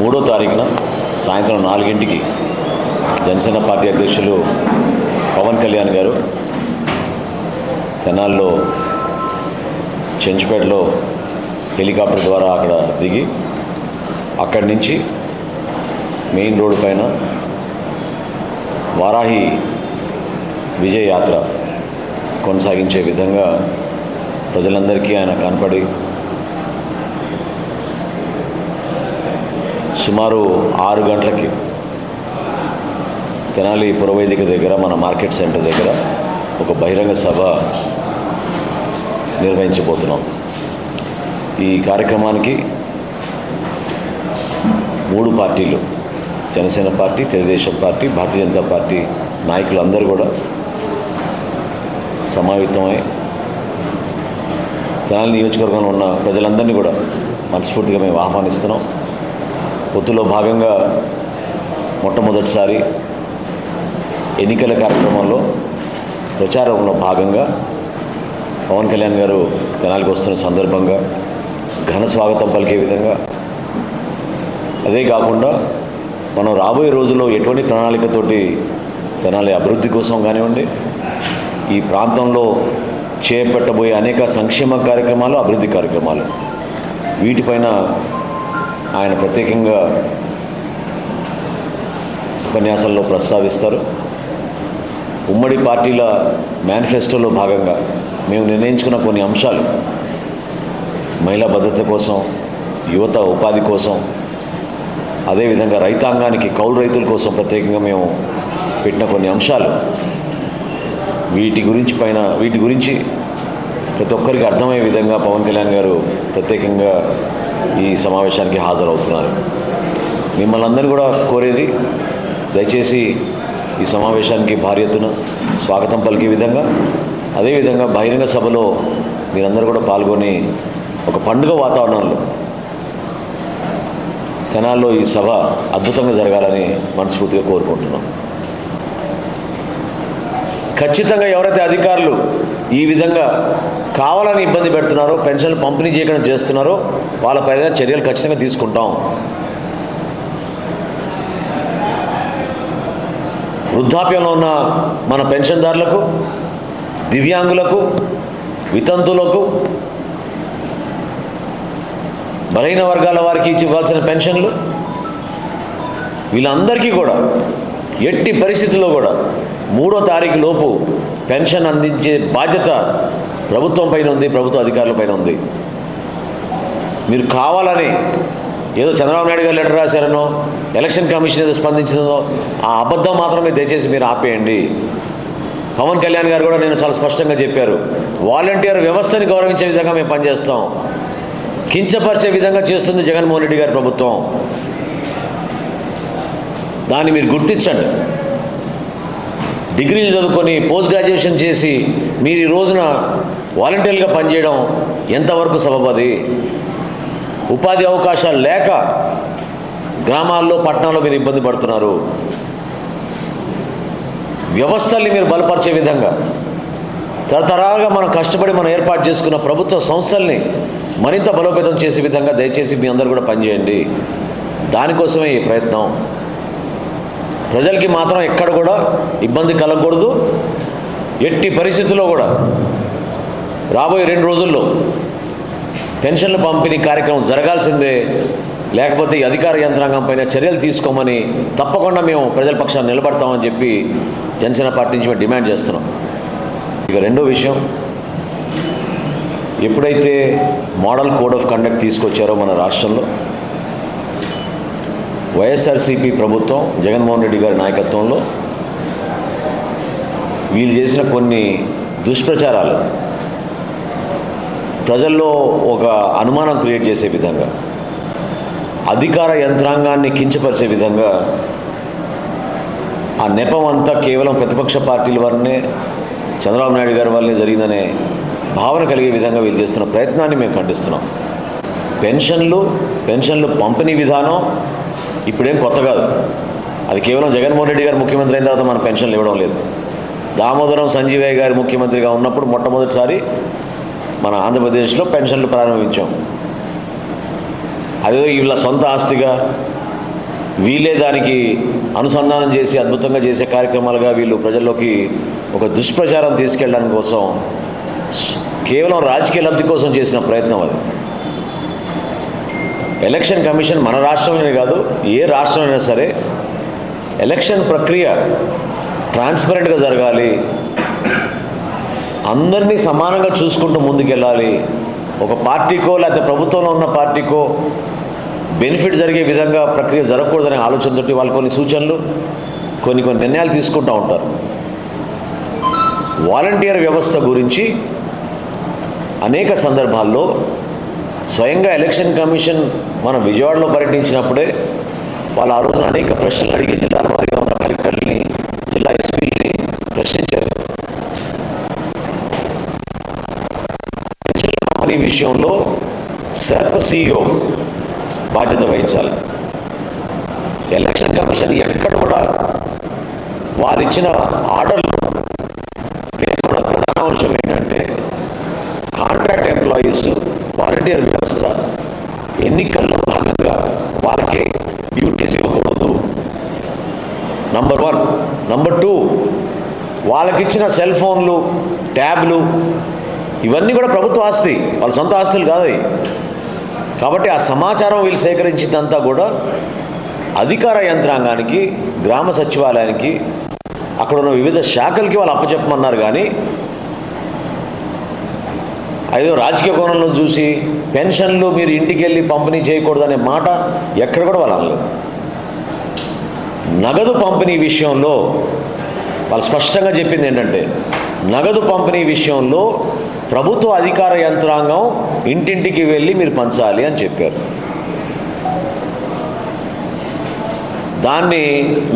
మూడో తారీఖున సాయంత్రం నాలుగింటికి జనసేన పార్టీ అధ్యక్షులు పవన్ కళ్యాణ్ గారు తెనాల్లో చెంచుపేటలో హెలికాప్టర్ ద్వారా అక్కడ దిగి అక్కడి నుంచి మెయిన్ రోడ్డు పైన వారాహి విజయ యాత్ర కొనసాగించే విధంగా ప్రజలందరికీ ఆయన కనపడి సుమారు ఆరు గంటలకి తెనాలి పురవేదిక దగ్గర మన మార్కెట్ సెంటర్ దగ్గర ఒక బహిరంగ సభ నిర్వహించబోతున్నాం. ఈ కార్యక్రమానికి మూడు పార్టీలు Janasena party Telugu Desam party Bharatiya Janata party నాయకులందరూ కూడా సమావేతమై తెనాలి నియోజకవర్గంలో ఉన్న ప్రజలందరినీ కూడా మనస్ఫూర్తిగా మేము ఆహ్వానిస్తున్నాం. పొత్తులో భాగంగా మొట్టమొదటిసారి ఎన్నికల కార్యక్రమంలో ప్రచారంలో భాగంగా పవన్ కళ్యాణ్ గారు తెనాలికి వస్తున్న సందర్భంగా ఘన స్వాగతం పలికే విధంగా అదే కాకుండా మనం రాబోయే రోజుల్లో ఎటువంటి ప్రణాళికతోటి తెనాలి అభివృద్ధి కోసం కానివ్వండి ఈ ప్రాంతంలో చేపట్టబోయే అనేక సంక్షేమ కార్యక్రమాలు అభివృద్ధి కార్యక్రమాలు వీటిపైన ఆయన ప్రత్యేకంగా ఉపన్యాసాల్లో ప్రస్తావిస్తారు. ఉమ్మడి పార్టీల మేనిఫెస్టోలో భాగంగా మేము నిర్ణయించుకున్న కొన్ని అంశాలు మహిళా భద్రత కోసం యువత ఉపాధి కోసం అదేవిధంగా రైతాంగానికి కౌలు రైతుల కోసం ప్రత్యేకంగా మేము పెట్టిన కొన్ని అంశాలు. వీటి గురించి పైన వీటి గురించి ప్రతి ఒక్కరికి అర్థమయ్యే విధంగా పవన్ కళ్యాణ్ గారు ప్రత్యేకంగా ఈ సమావేశానికి హాజరవుతున్నారు. మిమ్మల్ని అందరినీ కూడా కోరేది దయచేసి ఈ సమావేశానికి భారీ ఎత్తున స్వాగతం పలికే విధంగా అదేవిధంగా బహిరంగ సభలో మీరందరూ కూడా పాల్గొని ఒక పండుగ వాతావరణంలో తెనాల్లో ఈ సభ అద్భుతంగా జరగాలని మనస్ఫూర్తిగా కోరుకుంటున్నాం. ఖచ్చితంగా ఎవరైతే అధికారులు ఈ విధంగా కావాలని ఇబ్బంది పెడుతున్నారో పెన్షన్లు పంపిణీ చేయకుండా చేస్తున్నారో వాళ్ళ పైన చర్యలు ఖచ్చితంగా తీసుకుంటాం. వృద్ధాప్యంలో ఉన్న మన పెన్షన్దారులకు దివ్యాంగులకు వితంతులకు బలహీన వర్గాల వారికి ఇచ్చి ఇవ్వాల్సిన పెన్షన్లు వీళ్ళందరికీ కూడా ఎట్టి పరిస్థితుల్లో కూడా మూడో తారీఖు లోపు పెన్షన్ అందించే బాధ్యత ప్రభుత్వం పైన ఉంది ప్రభుత్వ అధికారుల పైన ఉంది. మీరు కావాలని ఏదో చంద్రబాబు నాయుడు గారు లెటర్ రాశారనో ఎలక్షన్ కమిషన్ ఏదో స్పందించిందో ఆ అబద్ధం మాత్రమే దయచేసి మీరు ఆపేయండి. పవన్ కళ్యాణ్ గారు కూడా నేను చాలా స్పష్టంగా చెప్పారు. వాలంటీర్ వ్యవస్థని గౌరవించే విధంగా మేము పనిచేస్తాం. కించపరిచే విధంగా చేస్తుంది జగన్మోహన్ రెడ్డి గారి ప్రభుత్వం. దాన్ని మీరు గుర్తించండి. డిగ్రీలు చదువుకొని పోస్ట్ గ్రాడ్యుయేషన్ చేసి మీరు ఈ రోజున వాలంటీర్గా పనిచేయడం ఎంతవరకు సబబది? ఉపాధి అవకాశాలు లేక గ్రామాల్లో పట్టణాల్లో మీరు ఇబ్బంది పడుతున్నారు. వ్యవస్థల్ని మీరు బలపరిచే విధంగా తరతరాలుగా మనం కష్టపడి మనం ఏర్పాటు చేసుకున్న ప్రభుత్వ సంస్థల్ని మరింత బలోపేతం చేసే విధంగా దయచేసి మీ అందరూ కూడా పనిచేయండి. దానికోసమే ఈ ప్రయత్నం. ప్రజలకి మాత్రం ఎక్కడ కూడా ఇబ్బంది కలగకూడదు. ఎట్టి పరిస్థితుల్లో కూడా రాబోయే రెండు రోజుల్లో పెన్షన్ల పంపిణీ కార్యక్రమం జరగాల్సిందే. లేకపోతే ఈ అధికార యంత్రాంగం పైన చర్యలు తీసుకోమని తప్పకుండా మేము ప్రజల పక్షాన్ని నిలబడతామని చెప్పి జనసేన పార్టీ నుంచి మేము డిమాండ్ చేస్తున్నాం. ఇక రెండో విషయం ఎప్పుడైతే మోడల్ కోడ్ ఆఫ్ కండక్ట్ తీసుకొచ్చారో మన రాష్ట్రంలో వైఎస్ఆర్సీపీ ప్రభుత్వం జగన్మోహన్ రెడ్డి గారి నాయకత్వంలో వీళ్ళు చేసిన కొన్ని దుష్ప్రచారాలు ప్రజల్లో ఒక అనుమానం క్రియేట్ చేసే విధంగా అధికార యంత్రాంగాన్ని కించపరిచే విధంగా ఆ నెపం అంతా కేవలం ప్రతిపక్ష పార్టీల వల్లనే చంద్రబాబు నాయుడు గారి వల్లనే జరిగిందనే భావన కలిగే విధంగా వీళ్ళు చేస్తున్న ప్రయత్నాన్ని మేము ఖండిస్తున్నాం. పెన్షన్లు పెన్షన్లు పంపిణీ విధానం ఇప్పుడేం కొత్త కాదు. అది కేవలం జగన్మోహన్ రెడ్డి గారు ముఖ్యమంత్రి అయిన తర్వాత మన పెన్షన్లు ఇవ్వడం లేదు. దామోదరం సంజీవయ్య గారు ముఖ్యమంత్రిగా ఉన్నప్పుడు మొట్టమొదటిసారి మన ఆంధ్రప్రదేశ్లో పెన్షన్లు ప్రారంభించాం. అదే వీళ్ళ సొంత ఆస్తిగా వీళ్ళే దానికి అనుసంధానం చేసి అద్భుతంగా చేసే కార్యక్రమాలుగా వీళ్ళు ప్రజల్లోకి ఒక దుష్ప్రచారం తీసుకెళ్ళడానికి కోసం కేవలం రాజకీయ లబ్ధి కోసం చేసిన ప్రయత్నం అది. ఎలక్షన్ కమిషన్ మన రాష్ట్రంలోనే కాదు ఏ రాష్ట్రంలోనైనా సరే ఎలక్షన్ ప్రక్రియ ట్రాన్స్పరెంట్గా జరగాలి. అందరినీ సమానంగా చూసుకుంటూ ముందుకెళ్ళాలి. ఒక పార్టీకో లేకపోతే ప్రభుత్వంలో ఉన్న పార్టీకో బెనిఫిట్ జరిగే విధంగా ప్రక్రియ జరగకూడదనే ఆలోచనతోటి వాళ్ళు కొన్ని సూచనలు కొన్ని కొన్ని నిర్ణయాలు తీసుకుంటూ ఉంటారు. వాలంటీర్ వ్యవస్థ గురించి అనేక సందర్భాల్లో స్వయంగా ఎలక్షన్ కమిషన్ మన విజయవాడలో పర్యటించినప్పుడే వాళ్ళు ఆ రోజున అనేక ప్రశ్నలు అడిగి జిల్లాల వారిగా ఉన్న కలెక్టర్ని జిల్లా ఎస్పీని ప్రశ్నించారు. ఈ విషయంలో సర్ప సీఈఓ బాధ్యత వహించాలి. ఎలక్షన్ కమిషన్ ఎక్కడ కూడా వారిచ్చిన ఆర్డర్లు పేర్కొన్న ప్రధాన అంశం ఏంటంటే వాళ్ళకిచ్చిన సెల్ ఫోన్లు ట్యాబ్లు ఇవన్నీ కూడా ప్రభుత్వ ఆస్తి. వాళ్ళ సొంత ఆస్తులు కాదు. కాబట్టి ఆ సమాచారం వీళ్ళు సేకరించిందంతా కూడా అధికార యంత్రాంగానికి గ్రామ సచివాలయానికి అక్కడ ఉన్న వివిధ శాఖలకి వాళ్ళు అప్పచెప్పమన్నారు కానీ ఐదో రాజకీయ కోణంలో చూసి పెన్షన్లు మీరు ఇంటికి వెళ్ళి పంపిణీ చేయకూడదనే మాట ఎక్కడ కూడా వాళ్ళు అనలేదు. నగదు పంపిణీ విషయంలో వాళ్ళు స్పష్టంగా చెప్పింది ఏంటంటే నగదు పంపిణీ విషయంలో ప్రభుత్వ అధికార యంత్రాంగం ఇంటింటికి వెళ్ళి మీరు పంచాలి అని చెప్పారు. దాన్ని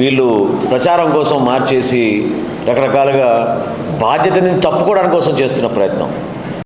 వీళ్ళు ప్రచారం కోసం మార్చేసి రకరకాలుగా బాధ్యతని తప్పుకోవడానికి కోసం చేస్తున్న ప్రయత్నం.